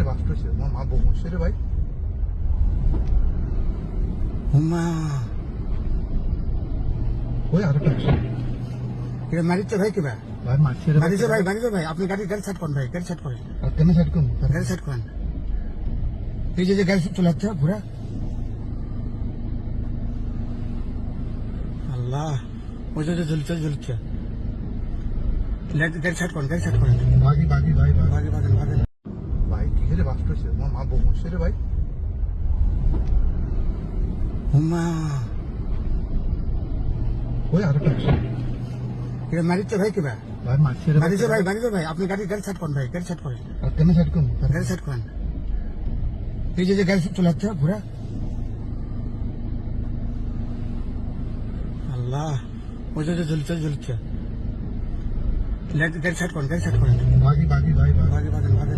রে বাস্ট হয়েছে মা বউ রে ভাই। ওই আরও এটা মারিতে ভাই কিবা? ভাই মারছে মারিছে ভাই মারিছে ভাই আপনি গাড়ি গাড়ি সাইড করেন ভাই গাড়ি সাইড করেন। আর কেন সাইড করুন গাড়ি সাইড করেন। এই যে গাড়ি চলে যাচ্ছে ঘোরা। আল্লাহ ওই যে ঝুলছে ঝুলছে গাড়ি সাইড করেন গাড়ি সাইড করেন। ভাগি ভাগি ভাই ভাগে ভাগেন ভাগেন বাস্ট হয়েছে আমার মা বউ মরছে রে ভাই। হুমা ওই আরও এটা মারিতে ভাই কিবা? ভাই মারছে মারিছে ভাই। মারিছে ভাই আপনি গাড়ি গাড়ি সাইড করেন ভাই গাড়ি সাইড করেন। আর কেন সাইড করুন গাড়ি সাইড করেন। এই যে গাড়ি ঘোরা। আল্লাহ ওই যে ঝুলছে ঝুলছে গাড়ি সাইড করেন গাড়ি সাইড করেন। ভাগি ভাগি ভাই ভাই ভাগে ভাগেন ভাগেন